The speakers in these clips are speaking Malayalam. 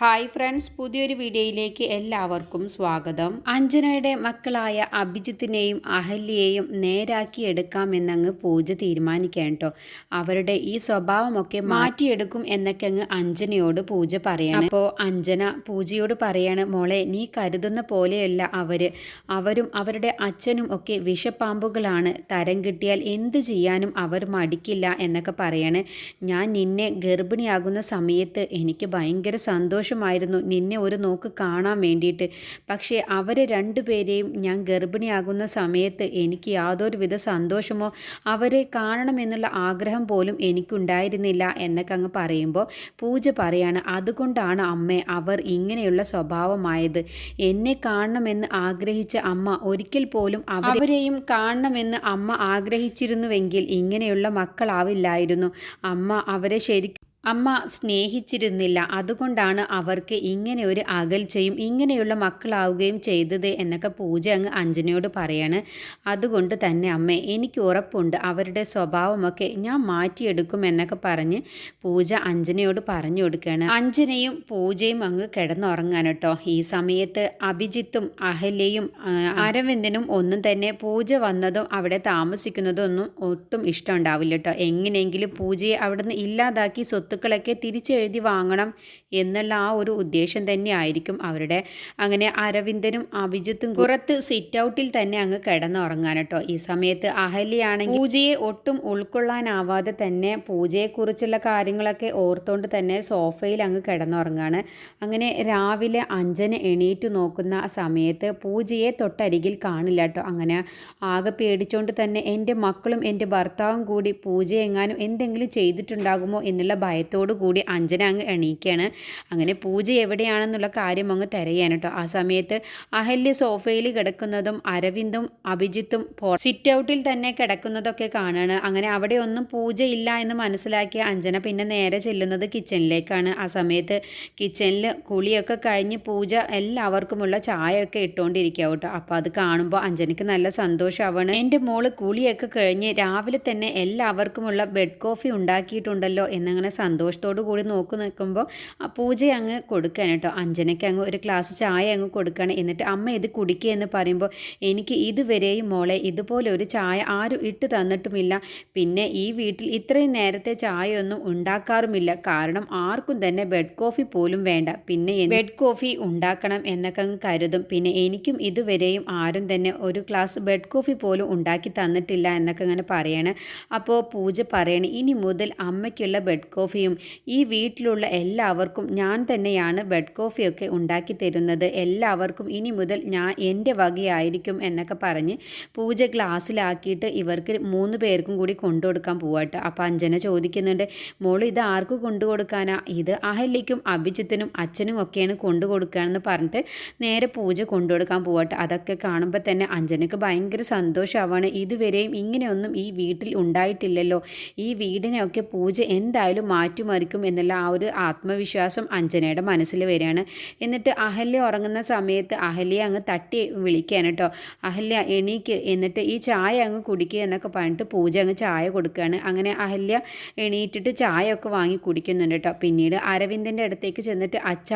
ഹായ് ഫ്രണ്ട്സ് പുതിയൊരു വീഡിയോയിലേക്ക് എല്ലാവർക്കും സ്വാഗതം. അഞ്ജനയുടെ മക്കളായ അഭിജിത്തിനെയും അഹല്യയെയും നേരാക്കി എടുക്കാമെന്നങ്ങ് പൂജ തീരുമാനിക്കാൻ കേട്ടോ അവരുടെ ഈ സ്വഭാവമൊക്കെ മാറ്റിയെടുക്കും എന്നൊക്കെ അങ്ങ് അഞ്ജനയോട് പൂജ പറയണം. അപ്പോൾ അഞ്ജന പൂജയോട് പറയാണ് മോളെ നീ കരുതുന്ന പോലെയല്ല അവർ അവരും അവരുടെ അച്ഛനും ഒക്കെ വിഷപ്പാമ്പുകളാണ്. തരം കിട്ടിയാൽ എന്ത് ചെയ്യാനും അവർ മടിക്കില്ല എന്നൊക്കെ പറയാണ്. ഞാൻ നിന്നെ ഗർഭിണിയാകുന്ന സമയത്ത് എനിക്ക് ഭയങ്കര സന്തോഷമായിരുന്നു. നിന്നെ ഒരു നോക്ക് കാണാൻ വേണ്ടിയിട്ട്. പക്ഷേ അവരെ രണ്ടുപേരെയും ഞാൻ ഗർഭിണിയാകുന്ന സമയത്ത് എനിക്ക് യാതൊരുവിധ സന്തോഷമോ അവരെ കാണണമെന്നുള്ള ആഗ്രഹം പോലും എനിക്കുണ്ടായിരുന്നില്ല എന്നൊക്കെ അങ്ങ് പറയുമ്പോൾ പൂജ പറയാണ് അതുകൊണ്ടാണ് അമ്മ അവർ ഇങ്ങനെയുള്ള സ്വഭാവമായത്. എന്നെ കാണണമെന്ന് ആഗ്രഹിച്ച അമ്മ ഒരിക്കൽ പോലും അവരെയും കാണണമെന്ന് അമ്മ ആഗ്രഹിച്ചിരുന്നുവെങ്കിൽ ഇങ്ങനെയുള്ള മക്കളാവില്ലായിരുന്നു. അമ്മ അവരെ ശരിക്കും അമ്മ സ്നേഹിച്ചിരുന്നില്ല. അതുകൊണ്ടാണ് അവർക്ക് ഇങ്ങനെ ഒരു അകൽച്ചയും ഇങ്ങനെയുള്ള മക്കളാവുകയും ചെയ്തത് എന്നൊക്കെ പൂജ അങ്ങ് അഞ്ജനയോട് പറയാണ്. അതുകൊണ്ട് തന്നെ അമ്മേ എനിക്ക് ഉറപ്പുണ്ട്. അവരുടെ സ്വഭാവമൊക്കെ ഞാൻ മാറ്റിയെടുക്കും എന്നൊക്കെ പറഞ്ഞ് പൂജ അഞ്ജനയോട് പറഞ്ഞു കൊടുക്കുകയാണ്. അഞ്ജനയും പൂജയും അങ്ങ് കിടന്നുറങ്ങാൻ കേട്ടോ. ഈ സമയത്ത് അഭിജിത്തും അഹല്യയും അരവിന്ദനും ഒന്നും തന്നെ പൂജ വന്നതും അവിടെ താമസിക്കുന്നതും ഒന്നും ഒട്ടും ഇഷ്ടമുണ്ടാവില്ല കേട്ടോ. എങ്ങനെയെങ്കിലും പൂജയെ അവിടുന്ന് ഇല്ലാതാക്കി സ്വത്ത് സ്വത്തുക്കളൊക്കെ തിരിച്ചെഴുതി വാങ്ങണം എന്നുള്ള ആ ഒരു ഉദ്ദേശം തന്നെ ആയിരിക്കും അവരുടെ. അങ്ങനെ അരവിന്ദനും അഭിജിത്തും പുറത്ത് സിറ്റ് ഔട്ടിൽ തന്നെ അങ്ങ് കിടന്നുറങ്ങാൻ കേട്ടോ. ഈ സമയത്ത് അഹല്യാണെങ്കിൽ പൂജയെ ഒട്ടും ഉൾക്കൊള്ളാനാവാതെ തന്നെ പൂജയെക്കുറിച്ചുള്ള കാര്യങ്ങളൊക്കെ ഓർത്തുകൊണ്ട് തന്നെ സോഫയിൽ അങ്ങ് കിടന്നുറങ്ങാണ്. അങ്ങനെ രാവിലെ അഞ്ചന് എണീറ്റ് നോക്കുന്ന സമയത്ത് പൂജയെ തൊട്ടരികിൽ കാണില്ല കേട്ടോ. അങ്ങനെ ആകെ പേടിച്ചുകൊണ്ട് തന്നെ എന്റെ മക്കളും എന്റെ ഭർത്താവും കൂടി പൂജ എങ്ങാനും എന്തെങ്കിലും ചെയ്തിട്ടുണ്ടാകുമോ എന്നുള്ള ഭയത്തോടു കൂടി അഞ്ജന അങ്ങ് എണീക്കുകയാണ് അങ്ങനെ പൂജ എവിടെയാണെന്നുള്ള കാര്യം അങ്ങ് തിരയാണ് കേട്ടോ. ആ സമയത്ത് അഹല്യ സോഫയിൽ കിടക്കുന്നതും അരവിന്ദും അഭിജിത്തും സിറ്റ് ഔട്ടിൽ തന്നെ കിടക്കുന്നതൊക്കെ കാണുകയാണ് അങ്ങനെ അവിടെ ഒന്നും പൂജ ഇല്ല എന്ന് മനസ്സിലാക്കിയ അഞ്ജന പിന്നെ നേരെ ചെല്ലുന്നത് കിച്ചണിലേക്കാണ് ആ സമയത്ത് കിച്ചണിൽ കുളിയൊക്കെ കഴിഞ്ഞ് പൂജ എല്ലാവർക്കുമുള്ള ചായയൊക്കെ ഇട്ടുകൊണ്ടിരിക്കുക കേട്ടോ. അപ്പോൾ അത് കാണുമ്പോൾ അഞ്ജനക്ക് നല്ല സന്തോഷമാവാണ് എന്റെ മോൾ കുളിയൊക്കെ കഴിഞ്ഞ് രാവിലെ തന്നെ എല്ലാവർക്കുമുള്ള ബെഡ് കോഫി ഉണ്ടാക്കിയിട്ടുണ്ടല്ലോ എന്നങ്ങനെ സന്തോഷത്തോടു കൂടി നോക്കി നിൽക്കുമ്പോൾ പൂജ അങ്ങ് കൊടുക്കുകയാണ് കേട്ടോ. അഞ്ജനയ്ക്ക് അങ്ങ് ഒരു ഗ്ലാസ് ചായ അങ്ങ് കൊടുക്കുകയാണ്. എന്നിട്ട് അമ്മ ഇത് കുടിക്കുക എന്ന് പറയുമ്പോൾ എനിക്ക് ഇതുവരെയും മോളെ ഇതുപോലെ ഒരു ചായ ആരും ഇട്ട് തന്നിട്ടുമില്ല. പിന്നെ ഈ വീട്ടിൽ ഇത്രയും നേരത്തെ ചായയൊന്നും ഉണ്ടാക്കാറുമില്ല. കാരണം ആർക്കും തന്നെ ബെഡ് കോഫി പോലും വേണ്ട. പിന്നെ ബെഡ് കോഫി ഉണ്ടാക്കണം എന്നൊക്കെ അങ്ങ് കരുതും. പിന്നെ എനിക്കും ഇതുവരെയും ആരും തന്നെ ഒരു ഗ്ലാസ് ബെഡ് കോഫി പോലും ഉണ്ടാക്കി തന്നിട്ടില്ല എന്നൊക്കെ അങ്ങനെ പറയാണ്. അപ്പോൾ പൂജ പറയണേ ഇനി മുതൽ അമ്മയ്ക്കുള്ള ബെഡ് കോഫിയും ഈ വീട്ടിലുള്ള എല്ലാവർക്കും ഞാൻ തന്നെയാണ് ബെഡ് കോഫിയൊക്കെ ഉണ്ടാക്കി തരുന്നത്. എല്ലാവർക്കും ഇനി മുതൽ ഞാൻ എന്റെ വകയായിരിക്കും എന്നൊക്കെ പറഞ്ഞ് പൂജ ഗ്ലാസ്സിലാക്കിയിട്ട് ഇവർക്ക് മൂന്ന് പേർക്കും കൂടി കൊണ്ടു കൊടുക്കാൻ പോവാട്ടോ അപ്പോൾ അഞ്ജന ചോദിക്കുന്നുണ്ട് മോൾ ഇത് ആർക്ക് കൊണ്ടു കൊടുക്കാനാ ഇത് അഹല്യയ്ക്കും അഭിജിത്തിനും അച്ഛനും ഒക്കെയാണ് കൊണ്ടു കൊടുക്കുകയെന്ന് പറഞ്ഞിട്ട് നേരെ പൂജ കൊണ്ടു കൊടുക്കാൻ പോവാട്ടോ അതൊക്കെ കാണുമ്പോൾ തന്നെ അഞ്ജനക്ക് ഭയങ്കര സന്തോഷമാവാണ് ഇതുവരെയും ഇങ്ങനെയൊന്നും ഈ വീട്ടിൽ ഉണ്ടായിട്ടില്ലല്ലോ. ഈ വീടിനെയൊക്കെ പൂജ എന്തായാലും മാറ്റിമറിക്കും എന്നുള്ള ആ ഒരു ആത്മവിശ്വാസം അഞ്ജനയുടെ മനസ്സിൽ വരികയാണ്. എന്നിട്ട് അഹല്യ ഉറങ്ങുന്ന സമയത്ത് അഹല്യ അങ്ങ് തട്ടി വിളിക്കുകയാണ് കേട്ടോ. അഹല്യ എണീക്ക് എന്നിട്ട് ഈ ചായ അങ്ങ് കുടിക്കുക എന്നൊക്കെ പറഞ്ഞിട്ട് പൂജ അങ്ങ് ചായ കൊടുക്കുകയാണ്. അങ്ങനെ അഹല്യ എണീറ്റിട്ട് ചായ ഒക്കെ വാങ്ങി കുടിക്കുന്നുണ്ട് കേട്ടോ. പിന്നീട് അരവിന്ദന്റെ അടുത്തേക്ക് ചെന്നിട്ട് അച്ഛ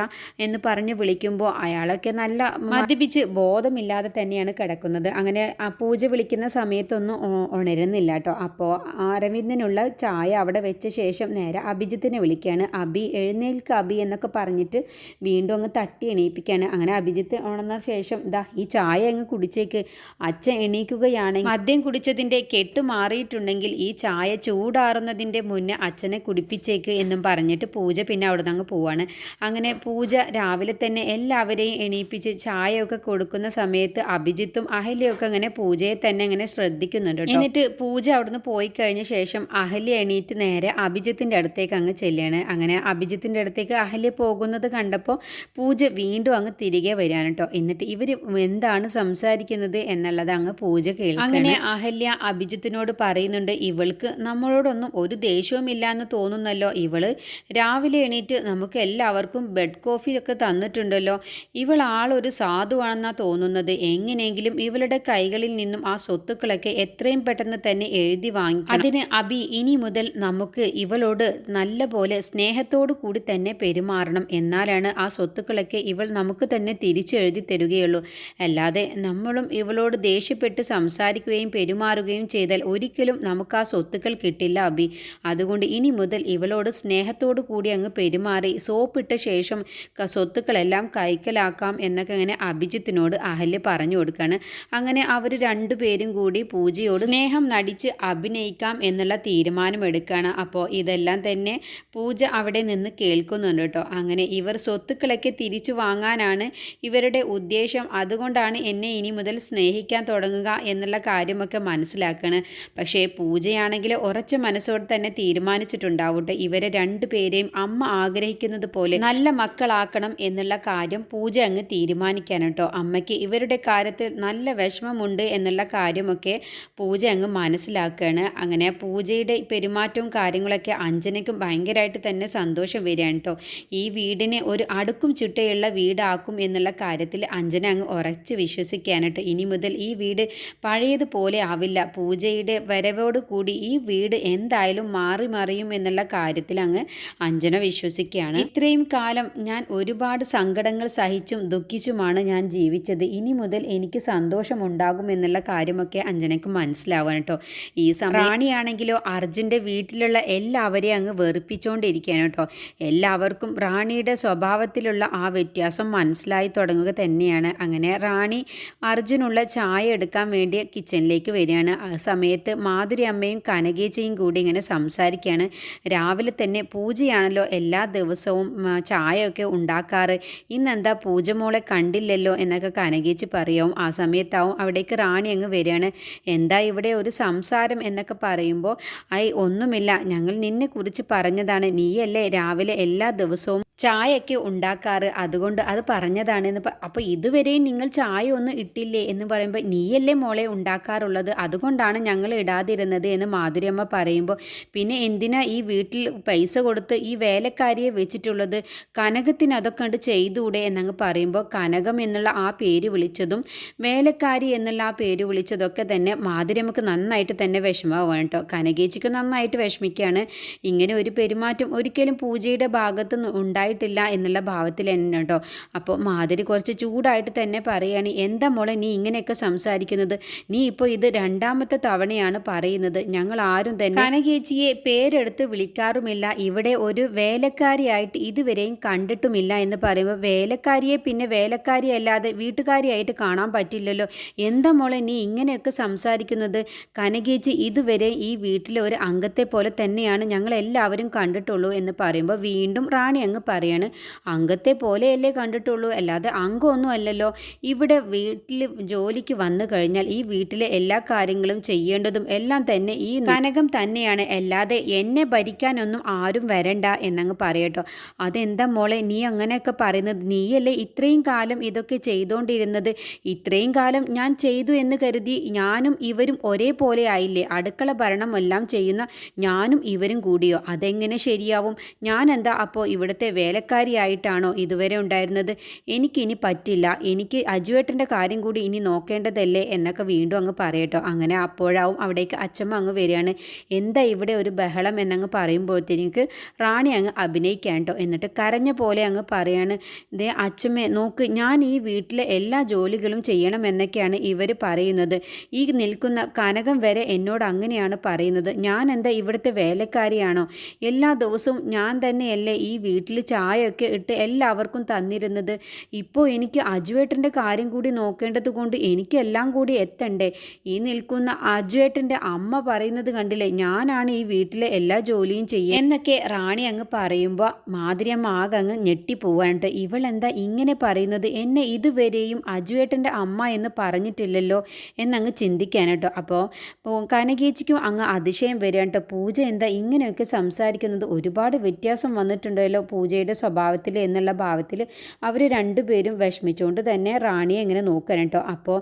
എന്ന് പറഞ്ഞ് വിളിക്കുമ്പോൾ അയാളൊക്കെ നല്ല മദ്യപിച്ച് ബോധമില്ലാതെ തന്നെയാണ് കിടക്കുന്നത്. അങ്ങനെ ആ പൂജ വിളിക്കുന്ന സമയത്തൊന്നും ഉണരുന്നില്ല കേട്ടോ. അപ്പോൾ അരവിന്ദനുള്ള ചായ അവിടെ വെച്ച ശേഷം നേരെ അഭിജിത്തിനെ വിളിക്കുകയാണ്. അബി എഴുന്നേൽക്ക് അബി എന്നൊക്കെ പറഞ്ഞിട്ട് വീണ്ടും അങ്ങ് തട്ടി എണീപ്പിക്കുകയാണ്. അങ്ങനെ അഭിജിത്ത് ഉണർന്ന ശേഷം ഇതാ ഈ ചായ അങ്ങ് കുടിച്ചേക്ക്. അച്ഛൻ എണീക്കുകയാണെങ്കിൽ മദ്യം കുടിച്ചതിന്റെ കെട്ട് മാറിയിട്ടുണ്ടെങ്കിൽ ഈ ചായ ചൂടാറുന്നതിന്റെ മുന്നേ അച്ഛനെ കുടിപ്പിച്ചേക്ക് എന്നും പറഞ്ഞിട്ട് പൂജ പിന്നെ അവിടെ നിന്ന് അങ്ങ് പോവാണ്. അങ്ങനെ പൂജ രാവിലെ തന്നെ എല്ലാവരെയും എണീപ്പിച്ച് ചായയൊക്കെ കൊടുക്കുന്ന സമയത്ത് അഭിജിത്തും അഹല്യൊക്കെ അങ്ങനെ പൂജയെ തന്നെ അങ്ങനെ ശ്രദ്ധിക്കുന്നുണ്ട് എന്നിട്ട് പൂജ അവിടുന്ന് പോയി കഴിഞ്ഞ ശേഷം അഹല്യ എണീറ്റ് നേരെ അഭിജിത്തിന്റെ അടുത്തേക്ക് അങ്ങ് ചെല്ലുകയാണ് അങ്ങനെ അഭിജിത്തിന്റെ അടുത്തേക്ക് അഹല്യ പോകുന്നത് കണ്ടപ്പോൾ പൂജ വീണ്ടും അങ്ങ് തിരികെ വരികയാണ് കേട്ടോ. എന്നിട്ട് ഇവർ എന്താണ് സംസാരിക്കുന്നത് എന്നുള്ളത് അങ്ങ് പൂജ കേൾക്കും അങ്ങനെ അഹല്യ അഭിജിത്തിനോട് പറയുന്നുണ്ട് ഇവൾക്ക് നമ്മളോടൊന്നും ഒരു ദേഷ്യവും ഇല്ല എന്ന് തോന്നുന്നല്ലോ. ഇവൾ രാവിലെ എണീറ്റ് നമുക്ക് എല്ലാവർക്കും ബെഡ് കോഫി ഒക്കെ തന്നിട്ടുണ്ടല്ലോ. ഇവൾ ആളൊരു സാധുവാണെന്നാണ് തോന്നുന്നത്. എങ്ങനെയെങ്കിലും ഇവളുടെ കൈകളിൽ നിന്നും ആ സ്വത്തുക്കളൊക്കെ എത്രയും പെട്ടെന്ന് തന്നെ എഴുതി വാങ്ങി അതിന് അബി ഇനി മുതൽ നമുക്ക് ഇവളോട് നല്ല പോലെ സ്നേഹത്തോടു കൂടി തന്നെ പെരുമാറണം. എന്നാലാണ് ആ സ്വത്തുക്കളൊക്കെ ഇവൾ നമുക്ക് തന്നെ തിരിച്ചെഴുതി തരികയുള്ളൂ. അല്ലാതെ നമ്മളും ഇവളോട് ദേഷ്യപ്പെട്ട് സംസാരിക്കുകയും പെരുമാറുകയും ചെയ്താൽ ഒരിക്കലും നമുക്ക് ആ സ്വത്തുക്കൾ കിട്ടില്ല അബി. അതുകൊണ്ട് ഇനി മുതൽ ഇവളോട് സ്നേഹത്തോടു കൂടി അങ്ങ് പെരുമാറി സോപ്പിട്ട ശേഷം സ്വത്തുക്കളെല്ലാം കൈക്കലാക്കാം എന്നൊക്കെ അങ്ങനെ അഭിജിത്തിനോട് അഹല്യ പറഞ്ഞു കൊടുക്കുകയാണ് അങ്ങനെ അവർ രണ്ടുപേരും കൂടി പൂജയോട് സ്നേഹം നടിച്ച് അഭിനയിക്കാം എന്നുള്ള തീരുമാനമെടുക്കുകയാണ് അപ്പോൾ ഇതെല്ലാം തന്നെ പൂജ അവിടെ നിന്ന് കേൾക്കുന്നുണ്ട് കേട്ടോ. അങ്ങനെ ഇവർ സ്വത്തുക്കളൊക്കെ തിരിച്ചു വാങ്ങാനാണ് ഇവരുടെ ഉദ്ദേശം. അതുകൊണ്ടാണ് എന്നെ ഇനി മുതൽ സ്നേഹിക്കാൻ തുടങ്ങുക എന്നുള്ള കാര്യമൊക്കെ മനസ്സിലാക്കുകയാണ് പക്ഷേ പൂജയാണെങ്കിൽ ഉറച്ച മനസ്സോടെ തന്നെ തീരുമാനിച്ചിട്ടുണ്ടാവട്ടെ. ഇവരെ രണ്ടു പേരെയും അമ്മ ആഗ്രഹിക്കുന്നത് പോലെ നല്ല മക്കളാക്കണം എന്നുള്ള കാര്യം പൂജ അങ്ങ് തീരുമാനിക്കാൻ കേട്ടോ. അമ്മയ്ക്ക് ഇവരുടെ കാര്യത്തിൽ നല്ല വിഷമമുണ്ട് എന്നുള്ള കാര്യമൊക്കെ പൂജ അങ്ങ് മനസ്സിലാക്കുകയാണ് അങ്ങനെ പൂജയുടെ പെരുമാറ്റവും കാര്യങ്ങളൊക്കെ അഞ്ജനയ്ക്കും ഭയങ്കരമായിട്ട് തന്നെ സന്തോഷം വരികയാണ് കേട്ടോ ഈ വീടിനെ ഒരു അടുക്കും ചുട്ടയുള്ള വീടാക്കും എന്നുള്ള കാര്യത്തിൽ അഞ്ജന അങ്ങ് ഉറച്ച് വിശ്വസിക്കുകയാണ് കേട്ടോ ഇനി മുതൽ ഈ വീട് പഴയതുപോലെ ആവില്ല. പൂജയുടെ വരവോട് കൂടി ഈ വീട് എന്തായാലും മാറി മറിയും എന്നുള്ള കാര്യത്തിൽ അങ്ങ് അഞ്ജന വിശ്വസിക്കുകയാണ്. ഇത്രയും കാലം ഞാൻ ഒരുപാട് സങ്കടങ്ങൾ സഹിച്ചും ദുഃഖിച്ചുമാണ് ഞാൻ ജീവിച്ചത്. ഇനി മുതൽ എനിക്ക് സന്തോഷമുണ്ടാകും എന്നുള്ള കാര്യമൊക്കെ അഞ്ജനക്ക് മനസ്സിലാവാൻ കേട്ടോ ഈ റാണിയാണെങ്കിലോ അർജുന്റെ വീട്ടിലുള്ള എല്ലാവരെയും അങ്ങ് വെറുപ്പിച്ചുകൊണ്ടിരിക്കുകയാണ് കേട്ടോ. എല്ലാവർക്കും റാണിയുടെ സ്വഭാവത്തിലുള്ള ആ വ്യത്യാസം മനസ്സിലായി തുടങ്ങുക തന്നെയാണ്. അങ്ങനെ റാണി അർജുനുള്ള ചായ എടുക്കാൻ വേണ്ടി കിച്ചണിലേക്ക് വരികയാണ്. ആ സമയത്ത് മാധുരി അമ്മയും കനകേച്ചയും കൂടി ഇങ്ങനെ സംസാരിക്കുകയാണ്. രാവിലെ തന്നെ പൂജയാണല്ലോ എല്ലാ ദിവസവും ചായയൊക്കെ ഉണ്ടാക്കാറ്. ഇന്നെന്താ പൂജ മോളെ കണ്ടില്ലല്ലോ എന്നൊക്കെ കനകേച്ചി പറയും. ആ സമയത്താവും അവിടേക്ക് റാണി അങ്ങ് വരികയാണ്. എന്താ ഇവിടെ ഒരു സംസാരം എന്നൊക്കെ പറയുമ്പോൾ ഐ ഒന്നുമില്ല. ഞങ്ങൾ നിന്നെ കുറിച്ച് പറഞ്ഞതാണ്. നീയല്ലേ രാവിലെ എല്ലാ ദിവസവും ചായയൊക്കെ ഉണ്ടാക്കാറ് അതുകൊണ്ട് അത് പറഞ്ഞതാണ് എന്ന് അപ്പോൾ ഇതുവരെയും നിങ്ങൾ ചായ ഒന്നും ഇട്ടില്ലേ എന്ന് പറയുമ്പോൾ നീയല്ലേ മോളെ ഉണ്ടാക്കാറുള്ളത്? അതുകൊണ്ടാണ് ഞങ്ങൾ ഇടാതിരുന്നത് എന്ന് മാധുര്യമ്മ പറയുമ്പോൾ പിന്നെ എന്തിനാ ഈ വീട്ടിൽ പൈസ കൊടുത്ത് ഈ വേലക്കാരിയെ വെച്ചിട്ടുള്ളത്? കനകത്തിന് അതൊക്കെ കണ്ട് ചെയ്തുകൂടെ എന്നങ്ങ് പറയുമ്പോൾ കനകം എന്നുള്ള ആ പേര് വിളിച്ചതും വേലക്കാരി എന്നുള്ള ആ പേര് വിളിച്ചതൊക്കെ തന്നെ മാധുര്യമ്മക്ക് നന്നായിട്ട് തന്നെ വിഷമമാവാണ് കേട്ടോ. കനകേച്ചിക്ക് നന്നായിട്ട് വിഷമിക്കുകയാണ് ഇങ്ങനെ ഒരു പെരുമാറ്റം ഒരിക്കലും പൂജയുടെ ഭാഗത്ത് ഉണ്ടായി ഉണ്ടായിട്ടില്ല എന്നുള്ള ഭാവത്തിൽ തന്നെ കേട്ടോ അപ്പോൾ മാധുരി കുറച്ച് ചൂടായിട്ട് തന്നെ പറയുകയാണ് എന്താ മോളെ നീ ഇങ്ങനെയൊക്കെ സംസാരിക്കുന്നത്? നീ ഇപ്പോൾ ഇത് രണ്ടാമത്തെ തവണയാണ് പറയുന്നത്. ഞങ്ങൾ ആരും തന്നെ കനകേച്ചിയെ പേരെടുത്ത് വിളിക്കാറുമില്ല. ഇവിടെ ഒരു വേലക്കാരിയായിട്ട് ഇതുവരെയും കണ്ടിട്ടുമില്ല എന്ന് പറയുമ്പോൾ വേലക്കാരിയെ പിന്നെ വേലക്കാരിയല്ലാതെ വീട്ടുകാരിയായിട്ട് കാണാൻ പറ്റില്ലല്ലോ. എന്താ മോളെ നീ ഇങ്ങനെയൊക്കെ സംസാരിക്കുന്നത്? കനകേച്ചി ഇതുവരെ ഈ വീട്ടിലെ ഒരു അംഗത്തെ പോലെ തന്നെയാണ് ഞങ്ങൾ എല്ലാവരും കണ്ടിട്ടുള്ളൂ എന്ന് പറയുമ്പോൾ വീണ്ടും റാണി അങ്ങ് പറയാണ് അംഗത്തെ പോലെയല്ലേ കണ്ടിട്ടുള്ളൂ. അല്ലാതെ അംഗമൊന്നും അല്ലല്ലോ. ഇവിടെ വീട്ടിൽ ജോലിക്ക് വന്നു കഴിഞ്ഞാൽ ഈ വീട്ടിലെ എല്ലാ കാര്യങ്ങളും ചെയ്യേണ്ടതും എല്ലാം തന്നെ ഈ കനകം തന്നെയാണ്. അല്ലാതെ എന്നെ ഭരിക്കാനൊന്നും ആരും വരണ്ട എന്നങ്ങ് പറയട്ടോ. അതെന്താ മോളെ നീ അങ്ങനെയൊക്കെ പറയുന്നത്? നീയല്ലേ ഇത്രയും കാലം ഇതൊക്കെ ചെയ്തുകൊണ്ടിരുന്നത് ഇത്രയും കാലം ഞാൻ ചെയ്തു എന്ന് കരുതി ഞാനും ഇവരും ഒരേപോലെ ആയില്ലേ? അടുക്കള ഭരണം എല്ലാം ചെയ്യുന്ന ഞാനും ഇവരും കൂടിയോ? അതെങ്ങനെ ശരിയാവും? ഞാൻ എന്താ അപ്പോൾ ഇവിടുത്തെ വേലക്കാരിയായിട്ടാണോ ഇതുവരെ ഉണ്ടായിരുന്നത്? എനിക്കിനി പറ്റില്ല. എനിക്ക് അജുവേട്ടന്റെ കാര്യം കൂടി ഇനി നോക്കേണ്ടതല്ലേ എന്നൊക്കെ വീണ്ടും അങ്ങ് പറയട്ടോ. അങ്ങനെ അപ്പോഴാവും അവിടേക്ക് അച്ഛമ്മ അങ്ങ് വരികയാണ്. എന്താ ഇവിടെ ഒരു ബഹളം എന്നങ്ങ് പറയുമ്പോഴത്തേക്ക് റാണി അങ്ങ് അഭിനയിക്കാൻ എന്നിട്ട് കരഞ്ഞ പോലെ അങ്ങ് പറയാണ് ദേ അച്ഛമ്മേ നോക്ക് ഞാൻ ഈ വീട്ടിലെ എല്ലാ ജോലികളും ചെയ്യണമെന്നൊക്കെയാണ് ഇവർ പറയുന്നത്. ഈ നിൽക്കുന്ന കനകം വരെ എന്നോട് അങ്ങനെയാണ് പറയുന്നത്. ഞാൻ എന്താ ഇവിടുത്തെ വേലക്കാരിയാണോ? എല്ലാ ദിവസവും ഞാൻ തന്നെയല്ലേ ഈ വീട്ടിൽ ചായയൊക്കെ ഇട്ട് എല്ലാവർക്കും തന്നിരുന്നത്. ഇപ്പോൾ എനിക്ക് അജുവേട്ടന്റെ കാര്യം കൂടി നോക്കേണ്ടത് കൊണ്ട് എനിക്കെല്ലാം കൂടി എത്തണ്ടേ? ഈ നിൽക്കുന്ന അജുവേട്ടന്റെ അമ്മ പറയുന്നത് കണ്ടില്ലേ? ഞാനാണ് ഈ വീട്ടിലെ എല്ലാ ജോലിയും ചെയ്യുക എന്നൊക്കെ റാണി അങ്ങ് പറയുമ്പോൾ മാധുര്യമ്മ ആകെ അങ്ങ് ഞെട്ടിപ്പോവാണ്ട് ഇവളെന്താ ഇങ്ങനെ പറയുന്നത്? എന്നെ ഇതുവരെയും അജുവേട്ടന്റെ അമ്മ എന്ന് പറഞ്ഞിട്ടില്ലല്ലോ എന്നങ്ങ് ചിന്തിക്കാൻ കേട്ടോ അപ്പോൾ കനകേച്ചിക്കും അങ്ങ് അതിശയം വരികട്ടോ കേട്ടോ പൂജ എന്താ ഇങ്ങനെയൊക്കെ സംസാരിക്കുന്നത്? ഒരുപാട് വ്യത്യാസം വന്നിട്ടുണ്ടല്ലോ പൂജയുടെ അമ്മയുടെ സ്വഭാവത്തിൽ എന്നുള്ള ഭാവത്തിൽ അവർ രണ്ടുപേരും വിഷമിച്ചുകൊണ്ട് തന്നെ റാണിയെ ഇങ്ങനെ നോക്കണം കേട്ടോ. അപ്പോൾ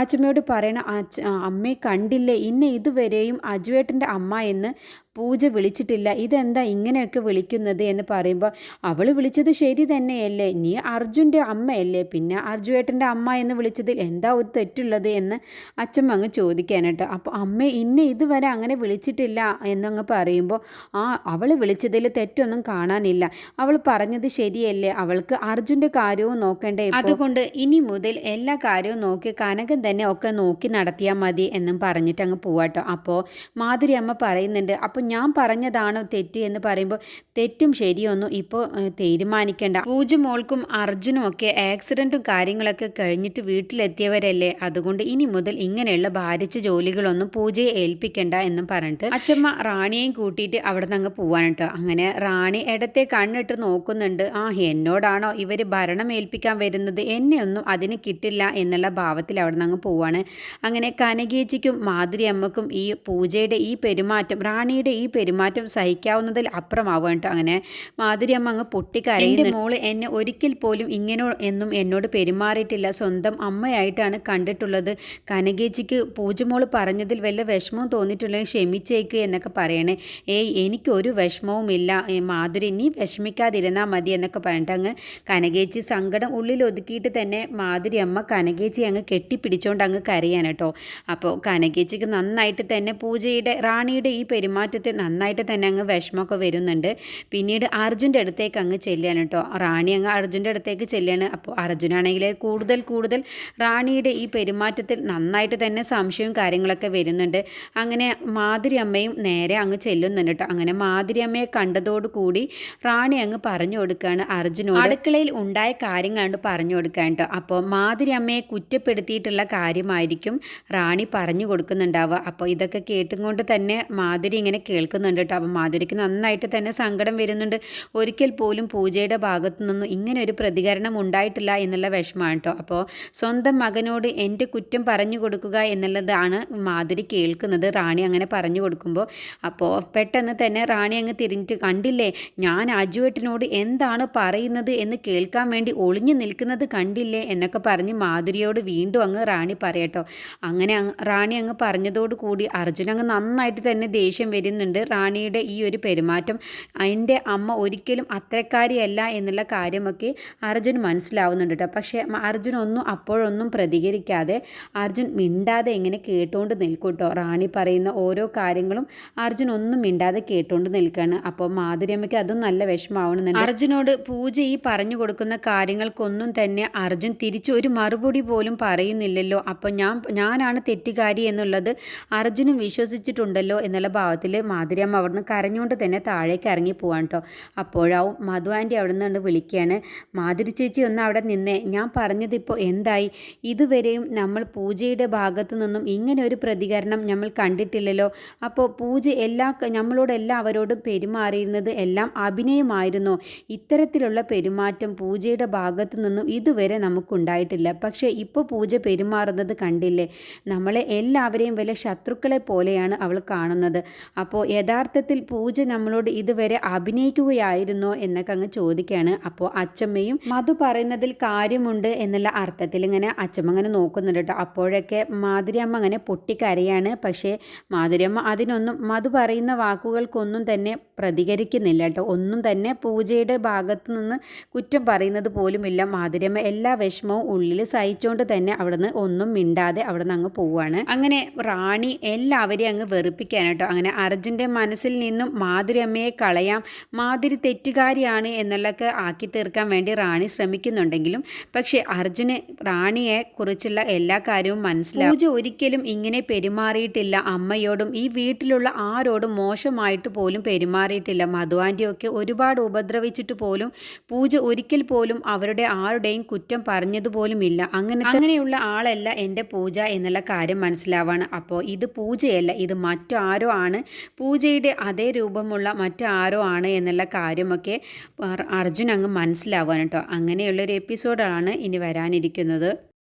അച്ഛമ്മയോട് പറയണ അച്ഛ അമ്മയെ കണ്ടില്ലേ? ഇന്നെ ഇതുവരെയും അജുവേട്ടന്റെ അമ്മ എന്ന് പൂജ വിളിച്ചിട്ടില്ല. ഇതെന്താ ഇങ്ങനെയൊക്കെ വിളിക്കുന്നത് എന്ന് പറയുമ്പോൾ അവൾ വിളിച്ചത് ശരി തന്നെയല്ലേ? നീ അർജുന്റെ അമ്മയല്ലേ? പിന്നെ അർജുവേട്ടന്റെ അമ്മ എന്ന് വിളിച്ചതിൽ എന്താ ഒരു തെറ്റുള്ളത്? എന്ന് അച്ഛൻ അങ്ങ് ചോദിക്കാനായിട്ട് അപ്പോൾ അമ്മ ഇന്നെ ഇതുവരെ അങ്ങനെ വിളിച്ചിട്ടില്ല എന്നങ്ങ് പറയുമ്പോൾ ആ അവൾ വിളിച്ചതിൽ തെറ്റൊന്നും കാണാനില്ല. അവൾ പറഞ്ഞത് ശരിയല്ലേ? അവൾക്ക് അർജുന്റെ കാര്യവും നോക്കണ്ടേ അതുകൊണ്ട് ഇനി മുതൽ എല്ലാ കാര്യവും നോക്കി കനകൻ തന്നെ ഒക്കെ നോക്കി നടത്തിയാൽ മതി എന്നും പറഞ്ഞിട്ട് അങ്ങ് പോവാട്ടോ അപ്പോൾ മാധുരി അമ്മ പറയുന്നുണ്ട് അപ്പോൾ ഞാൻ പറഞ്ഞതാണ് തെറ്റ് എന്ന് പറയുമ്പോൾ തെറ്റും ശരിയൊന്നും ഇപ്പോൾ തീരുമാനിക്കേണ്ട. പൂജ മോൾക്കും അർജുനും ഒക്കെ ആക്സിഡന്റും കാര്യങ്ങളൊക്കെ കഴിഞ്ഞിട്ട് വീട്ടിലെത്തിയവരല്ലേ? അതുകൊണ്ട് ഇനി മുതൽ ഇങ്ങനെയുള്ള ഭാരിച്ച ജോലികളൊന്നും പൂജയെ ഏൽപ്പിക്കേണ്ട എന്നും പറഞ്ഞിട്ട് അച്ഛമ്മ റാണിയെയും കൂട്ടിയിട്ട് അവിടെ നിന്ന് അങ്ങ് പോവാൻ കേട്ടോ. അങ്ങനെ റാണി ഇടത്തെ കണ്ണിട്ട് നോക്കുന്നുണ്ട്. ആ എന്നോടാണോ ഇവർ ഭരണം ഏൽപ്പിക്കാൻ വരുന്നത്? എന്നെ ഒന്നും അതിന് കിട്ടില്ല എന്നുള്ള ഭാവത്തിൽ അവിടെ നിന്ന് അങ്ങ് പോവാണ്. അങ്ങനെ കനകേച്ചിക്കും മാധുരി അമ്മക്കും ഈ പൂജയുടെ ഈ പെരുമാറ്റം റാണിയുടെ ഈ പെരുമാറ്റം സഹിക്കാവുന്നതിൽ അപ്പുറമാവുക കേട്ടോ. അങ്ങനെ മാധുരി അമ്മ അങ്ങ് പൊട്ടിക്കരയുന്നു. മോൾ എന്നെ ഒരിക്കൽ പോലും ഇങ്ങനെ എന്നും എന്നോട് പെരുമാറിയിട്ടില്ല. സ്വന്തം അമ്മയായിട്ടാണ് കണ്ടിട്ടുള്ളത്. കനകേച്ചിക്ക് പൂജമോൾ പറഞ്ഞതിൽ വല്ല വിഷമവും തോന്നിയിട്ടുണ്ടെങ്കിൽ ക്ഷമിച്ചേക്ക് എന്നൊക്കെ പറയണേ. ഏയ് എനിക്കൊരു വിഷമവും ഇല്ല മാധുരി നീ വിഷമിക്കാതിരുന്നാൽ മതി എന്നൊക്കെ പറഞ്ഞിട്ട് അങ്ങ് കനകേച്ചി സങ്കടം ഉള്ളിൽ ഒതുക്കിയിട്ട് തന്നെ മാധുരി അമ്മ കനകേച്ചി അങ്ങ് കെട്ടിപ്പിടിച്ചോണ്ട് അങ്ങ് കരയാണ് കേട്ടോ. അപ്പോൾ കനകേച്ചിക്ക് നന്നായിട്ട് തന്നെ പൂജയുടെ റാണിയുടെ ഈ പെരുമാറ്റത്തെ നന്നായിട്ട് തന്നെ അങ്ങ് വിഷമമൊക്കെ വരുന്നുണ്ട്. പിന്നീട് അർജുന്റെ അടുത്തേക്ക് അങ്ങ് ചെല്ലുകയാണ് കേട്ടോ. റാണി അങ്ങ് അർജുന്റെ അടുത്തേക്ക് ചെല്ലുകയാണ്. അപ്പോൾ അർജുനാണെങ്കിൽ കൂടുതൽ കൂടുതൽ റാണിയുടെ ഈ പെരുമാറ്റത്തിൽ നന്നായിട്ട് തന്നെ സംശയവും കാര്യങ്ങളൊക്കെ വരുന്നുണ്ട്. അങ്ങനെ മാധുരി അമ്മയും നേരെ അങ്ങ് ചെല്ലുന്നുണ്ട് കേട്ടോ. അങ്ങനെ മാധുരി അമ്മയെ കണ്ടതോടുകൂടി റാണി അങ്ങ് പറഞ്ഞു കൊടുക്കുകയാണ് അർജുനോട്. അടുക്കളയിൽ ഉണ്ടായ കാര്യങ്ങളാണ് പറഞ്ഞു കൊടുക്കാൻ കേട്ടോ. അപ്പോൾ മാധുരി അമ്മയെ കുറ്റപ്പെടുത്തിയിട്ടുള്ള കാര്യമായിരിക്കും റാണി പറഞ്ഞു കൊടുക്കുന്നുണ്ടാവുക. അപ്പോൾ ഇതൊക്കെ കേട്ടുകൊണ്ട് തന്നെ മാധുരി ഇങ്ങനെ കേൾക്കുന്നുണ്ട് കേട്ടോ അപ്പം മാധുരിക്ക് നന്നായിട്ട് തന്നെ സങ്കടം വരുന്നുണ്ട്. ഒരിക്കൽ പോലും പൂജയുടെ ഭാഗത്തു നിന്നും ഇങ്ങനെ ഒരു പ്രതികരണം ഉണ്ടായിട്ടില്ല എന്നുള്ള വിഷമമാണ് കേട്ടോ അപ്പോൾ സ്വന്തം മകനോട് എന്റെ കുറ്റം പറഞ്ഞു കൊടുക്കുക എന്നുള്ളതാണ് മാധുരി കേൾക്കുന്നത്. റാണി അങ്ങനെ പറഞ്ഞു കൊടുക്കുമ്പോൾ അപ്പോൾ പെട്ടെന്ന് തന്നെ റാണി അങ്ങ് തിരിഞ്ഞിട്ട് കണ്ടില്ലേ ഞാൻ അജുവേട്ടനോട് എന്താണ് പറയുന്നത് എന്ന് കേൾക്കാൻ വേണ്ടി ഒളിഞ്ഞു നിൽക്കുന്നത് കണ്ടില്ലേ എന്നൊക്കെ പറഞ്ഞ് മാധുരിയോട് വീണ്ടും അങ്ങ് റാണി പറയട്ടോ അങ്ങനെ റാണി അങ്ങ് പറഞ്ഞതോടുകൂടി അർജുൻ അങ്ങ് നന്നായിട്ട് തന്നെ ദേഷ്യം വരുന്നുണ്ട് റാണിയുടെ ഈ ഒരു പെരുമാറ്റം എന്റെ അമ്മ ഒരിക്കലും അത്രക്കാരിയല്ല എന്നുള്ള കാര്യമൊക്കെ അർജുൻ മനസ്സിലാവുന്നുണ്ട് കേട്ടോ പക്ഷേ അർജുൻ ഒന്നും അപ്പോഴൊന്നും പ്രതികരിക്കാതെ അർജുൻ മിണ്ടാതെ എങ്ങനെ കേട്ടുകൊണ്ട് നിൽക്കൂട്ടോ റാണി പറയുന്ന ഓരോ കാര്യങ്ങളും അർജുൻ ഒന്നും മിണ്ടാതെ കേട്ടുകൊണ്ട് നിൽക്കുകയാണ് അപ്പോൾ മാധുര്യമ്മയ്ക്ക് അതും നല്ല വിഷമാവണമെന്നുണ്ട് അർജുനോട് പൂജ ഈ പറഞ്ഞു കൊടുക്കുന്ന കാര്യങ്ങൾക്കൊന്നും തന്നെ അർജുൻ തിരിച്ചു ഒരു മറുപടി പോലും പറയുന്നില്ലല്ലോ. അപ്പോൾ ഞാൻ ഞാനാണ് തെറ്റുകാരി എന്നുള്ളത് അർജുനും വിശ്വസിച്ചിട്ടുണ്ടല്ലോ എന്നുള്ള ഭാവത്തിൽ മാധുര്യമ്മ അവിടുന്ന് കരഞ്ഞുകൊണ്ട് തന്നെ താഴേക്ക് ഇറങ്ങി പോവാൻ കേട്ടോ അപ്പോഴാവും മധു ആന്റി അവിടെ നിന്ന് വിളിക്കുകയാണ് മാധുരി ചേച്ചി ഒന്ന് അവിടെ നിന്നേ. ഞാൻ പറഞ്ഞതിപ്പോൾ എന്തായി? ഇതുവരെയും നമ്മൾ പൂജയുടെ ഭാഗത്തു നിന്നും ഇങ്ങനെ ഒരു പ്രതികരണം നമ്മൾ കണ്ടിട്ടില്ലല്ലോ. അപ്പോൾ പൂജ എല്ലാ നമ്മളോട് എല്ലാവരോടും പെരുമാറിയിരുന്നത് എല്ലാം അഭിനയമായിരുന്നു. ഇത്തരത്തിലുള്ള പെരുമാറ്റം പൂജയുടെ ഭാഗത്തു നിന്നും ഇതുവരെ നമുക്കുണ്ടായിട്ടില്ല. പക്ഷേ ഇപ്പോൾ പൂജ പെരുമാറുന്നത് കണ്ടില്ലേ? നമ്മളെ എല്ലാവരെയും വലിയ ശത്രുക്കളെ പോലെയാണ് അവൾ കാണുന്നത്. അപ്പോൾ യഥാർത്ഥത്തിൽ പൂജ നമ്മളോട് ഇതുവരെ അഭിനയിക്കുകയായിരുന്നോ എന്നൊക്കെ അങ്ങ് ചോദിക്കുകയാണ് അപ്പോൾ അച്ചമ്മയും മധു പറയുന്നതിൽ കാര്യമുണ്ട് എന്നുള്ള അർത്ഥത്തിൽ ഇങ്ങനെ അച്ചമ്മ അങ്ങനെ നോക്കുന്നുണ്ട് കേട്ടോ. അപ്പോഴൊക്കെ മാധുരിയമ്മ അങ്ങനെ പൊട്ടിക്കരയാണ്. പക്ഷേ മാധുരിയമ്മ അതിനൊന്നും മധു പറയുന്ന വാക്കുകൾക്കൊന്നും തന്നെ പ്രതികരിക്കുന്നില്ല കേട്ടോ. ഒന്നും തന്നെ പൂജയുടെ ഭാഗത്തു നിന്ന് കുറ്റം പറയുന്നത് പോലുമില്ല. മാധുരിയമ്മ എല്ലാ വിഷമവും ഉള്ളിൽ സഹിച്ചുകൊണ്ട് തന്നെ അവിടുന്ന് ഒന്നും മിണ്ടാതെ അവിടെ നിന്ന് അങ്ങ് പോവുകയാണ് അങ്ങനെ റാണി എല്ലാവരെയും അങ്ങ് വെറുപ്പിക്കാൻ കേട്ടോ. അങ്ങനെ അർജുന്റെ മനസ്സിൽ നിന്നും മാധുര്യമ്മയെ കളയാം മാധുരി തെറ്റുകാരിയാണ് എന്നുള്ളതൊക്കെ ആക്കി തീർക്കാൻ വേണ്ടി റാണി ശ്രമിക്കുന്നുണ്ടെങ്കിലും പക്ഷേ അർജുന് റാണിയെ കുറിച്ചുള്ള എല്ലാ കാര്യവും മനസ്സിലാവും പൂജ ഒരിക്കലും ഇങ്ങനെ പെരുമാറിയിട്ടില്ല. അമ്മയോടും ഈ വീട്ടിലുള്ള ആരോടും മോശമായിട്ട് പോലും പെരുമാറിയിട്ടില്ല. മധുവാന്റെയൊക്കെ ഒരുപാട് ഉപദ്രവിച്ചിട്ട് പോലും പൂജ ഒരിക്കൽ പോലും അവരുടെ ആരുടെയും കുറ്റം പറഞ്ഞതുപോലും ഇല്ല അങ്ങനെ അങ്ങനെയുള്ള ആളല്ല എന്റെ പൂജ എന്നുള്ള കാര്യം മനസ്സിലാവാണ്. അപ്പോൾ ഇത് പൂജയല്ല ഇത് മറ്റാരോ ആണ് പൂജയുടെ അതേ രൂപമുള്ള മറ്റാരോ ആണ് എന്നുള്ള കാര്യമൊക്കെ അർജുൻ അങ്ങ് മനസ്സിലാവാൻ കേട്ടോ. അങ്ങനെയുള്ളൊരു എപ്പിസോഡാണ് ഇനി വരാനിരിക്കുന്നത്.